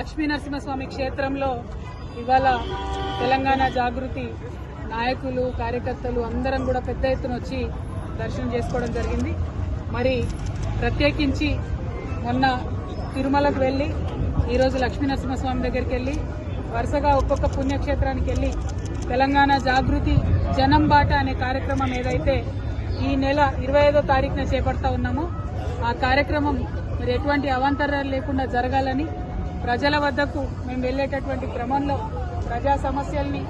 లక్ష్మీ నరసింహస్వామి క్షేత్రంలో ఇవాళ తెలంగాణ జాగృతి నాయకులు కార్యకర్తలు అందరం కూడా పెద్ద ఎత్తున వచ్చి దర్శనం చేసుకోవడం జరిగింది. మరి ప్రత్యేకించి మొన్న తిరుమలకు వెళ్ళి ఈరోజు లక్ష్మీ నరసింహస్వామి దగ్గరికి వెళ్ళి వరుసగా ఒక్కొక్క పుణ్యక్షేత్రానికి వెళ్ళి తెలంగాణ జాగృతి జనం బాట అనే కార్యక్రమం ఏదైతే ఈ నెల ఇరవై ఐదో తారీఖున చేపడతా ఉన్నామో ఆ కార్యక్రమం మరి ఎటువంటి అవాంతరాలు లేకుండా జరగాలని ప్రజల వద్దకు మేము వెళ్ళేటటువంటి క్రమంలో ప్రజా సమస్యల్ని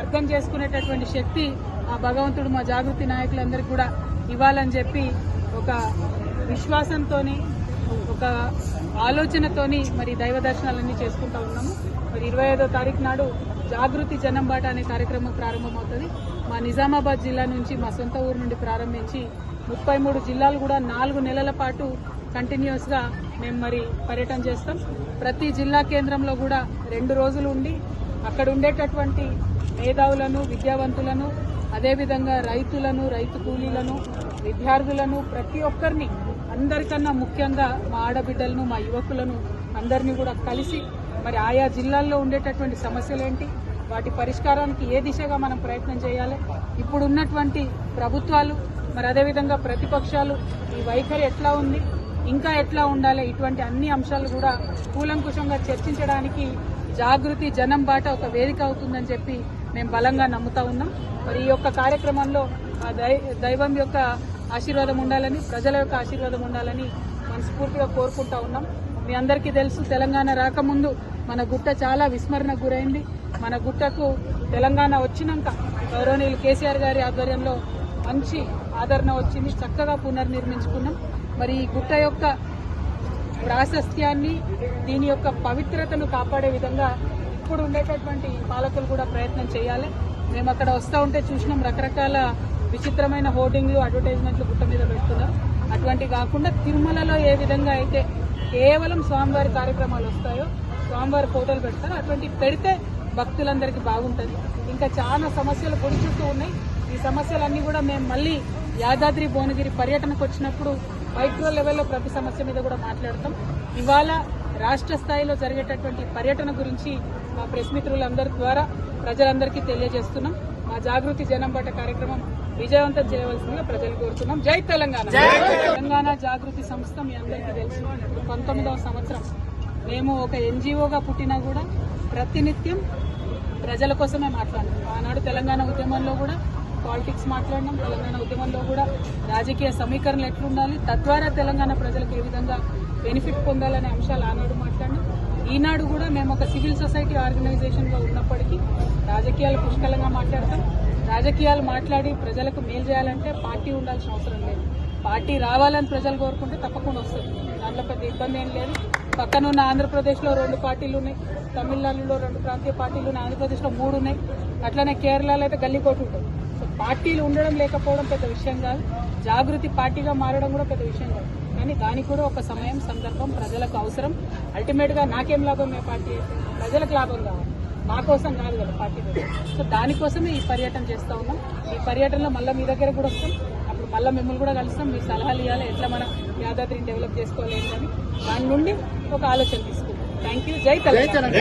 అర్థం చేసుకునేటటువంటి శక్తి ఆ భగవంతుడు మా జాగృతి నాయకులందరికీ కూడా ఇవ్వాలని చెప్పి ఒక విశ్వాసంతోని ఒక ఆలోచనతోని మరి దైవ దర్శనాలన్నీ చేసుకుంటా ఉన్నాము. మరి ఇరవై ఐదో తారీఖు నాడు జాగృతి జనం బాట అనే కార్యక్రమం ప్రారంభమవుతుంది. మా నిజామాబాద్ జిల్లా నుంచి మా సొంత ఊరు నుండి ప్రారంభించి ముప్పై మూడు జిల్లాలు కూడా నాలుగు నెలల పాటు కంటిన్యూస్గా మేము మరి పర్యటన చేస్తాం. ప్రతి జిల్లా కేంద్రంలో కూడా రెండు రోజులు ఉండి అక్కడ ఉండేటటువంటి మేధావులను విద్యావంతులను అదేవిధంగా రైతులను రైతు కూలీలను విద్యార్థులను ప్రతి ఒక్కరిని అందరికన్నా ముఖ్యంగా మా ఆడబిడ్డలను మా యువకులను అందరినీ కూడా కలిసి మరి ఆయా జిల్లాల్లో ఉండేటటువంటి సమస్యలు ఏంటి వాటి పరిష్కారానికి ఏ దిశగా మనం ప్రయత్నం చేయాలి ఇప్పుడున్నటువంటి ప్రభుత్వాలు మరి అదేవిధంగా ప్రతిపక్షాలు ఈ వైఖరి ఎట్లా ఉంది ఇంకా ఎట్లా ఉండాలి? ఇటువంటి అన్ని అంశాలు కూడా కూలంకుషంగా చర్చించడానికి జాగృతి జనం బాట ఒక వేదిక అవుతుందని చెప్పి మేము బలంగా నమ్ముతా ఉన్నాం. మరి ఈ యొక్క కార్యక్రమంలో ఆ దై- దైవం యొక్క ఆశీర్వాదం ఉండాలని ప్రజల యొక్క ఆశీర్వాదం ఉండాలని మనస్ఫూర్తిగా కోరుకుంటా ఉన్నాం. మీ అందరికీ తెలుసు తెలంగాణ రాకముందు మన గుట్ట చాలా విస్మరణకు గురైంది. మన గుట్టకు తెలంగాణ వచ్చినాక గౌరవనీయులు కేసీఆర్ గారి ఆధ్వర్యంలో మంచి ఆదరణ వచ్చింది. చక్కగా పునర్నిర్మించుకున్నాం. మరి ఈ గుట్ట యొక్క ప్రాశస్త్యాన్ని దీని యొక్క పవిత్రతను కాపాడే విధంగా ఇప్పుడు ఉండేటటువంటి పాలకులు కూడా ప్రయత్నం చేయాలి. మేము అక్కడ వస్తూ ఉంటే చూసినాం రకరకాల విచిత్రమైన హోర్డింగ్లు అడ్వర్టైజ్మెంట్లు గుట్ట మీద పెడుతున్నారు. అటువంటి కాకుండా తిరుమలలో ఏ విధంగా అయితే కేవలం స్వామివారి కార్యక్రమాలు వస్తాయో స్వామివారి ఫోటోలు పెడతారు అటువంటి పెడితే భక్తులందరికీ బాగుంటుంది. ఇంకా చాలా సమస్యలు పొడిచుతూ ఉన్నాయి. ఈ సమస్యలన్నీ కూడా మేము మళ్ళీ యాదాద్రి భువనగిరి పర్యటనకు వచ్చినప్పుడు మైక్రో లెవెల్లో ప్రతి సమస్య మీద కూడా మాట్లాడతాం. ఇవాళ రాష్ట్ర స్థాయిలో జరిగేటటువంటి పర్యటన గురించి మా ప్రెస్ మిత్రులందరి ద్వారా ప్రజలందరికీ తెలియజేస్తున్నాం. మా జాగృతి జనం బట్ట కార్యక్రమం విజయవంతం చేయవలసిందిగా ప్రజలు కోరుతున్నాం. జై తెలంగాణ. తెలంగాణ. జాగృతి సంస్థ మీ అందరికీ తెలుసు పంతొమ్మిదవ సంవత్సరం మేము ఒక ఎన్జిఓగా పుట్టినా కూడా ప్రతినిత్యం ప్రజల కోసమే మాట్లాడినాం ఆనాడు తెలంగాణ ఉద్యమంలో కూడా పాలిటిక్స్ మాట్లాడినాం. తెలంగాణ ఉద్యమంలో కూడా రాజకీయ సమీకరణలు ఎట్లుండాలి తద్వారా తెలంగాణ ప్రజలకు ఏ విధంగా బెనిఫిట్ పొందాలనే అంశాలు ఆనాడు మాట్లాడినాం. ఈనాడు కూడా మేము ఒక సివిల్ సొసైటీ ఆర్గనైజేషన్గా ఉన్నప్పటికీ రాజకీయాలు పుష్కలంగా మాట్లాడతాం. రాజకీయాలు మాట్లాడి ప్రజలకు మేలు చేయాలంటే పార్టీ ఉండాల్సిన అవసరం లేదు. పార్టీ రావాలని ప్రజలు కోరుకుంటే తప్పకుండా వస్తుంది. దాంట్లో పెద్ద ఇబ్బంది ఏం లేదు. పక్కన ఉన్న ఆంధ్రప్రదేశ్లో రెండు పార్టీలు ఉన్నాయి. తమిళనాడులో రెండు ప్రాంతీయ పార్టీలు ఉన్నాయి. ఆంధ్రప్రదేశ్లో మూడు ఉన్నాయి. అట్లనే కేరళలో అయితే గల్లీకోటు ఉంటుంది సో పార్టీలు ఉండడం లేకపోవడం పెద్ద విషయం కాదు. జాగృతి పార్టీగా మారడం కూడా పెద్ద విషయం కాదు. కానీ దానికి కూడా ఒక సమయం సందర్భం ప్రజలకు అవసరం. అల్టిమేట్గా నాకేం లాభం ఏ పార్టీ అయితే? ప్రజలకు లాభం కావాలి. మా కోసం కాదు కదా పార్టీ. సో దానికోసమే ఈ పర్యటన చేస్తా ఉన్నాం. ఈ పర్యటనలో మళ్ళీ మీ దగ్గర కూడా వస్తాం. మళ్ళీ మిమ్మల్ని కూడా కలుస్తాం. మీరు సలహాలు ఇవ్వాలి. ఎట్లా మనం యాదాద్రిని డెవలప్ చేసుకోవాలి ఏంటని. దాని నుండి ఒక ఆలోచన తీసుకుంటాం థ్యాంక్ యూ జై తెలంగాణ.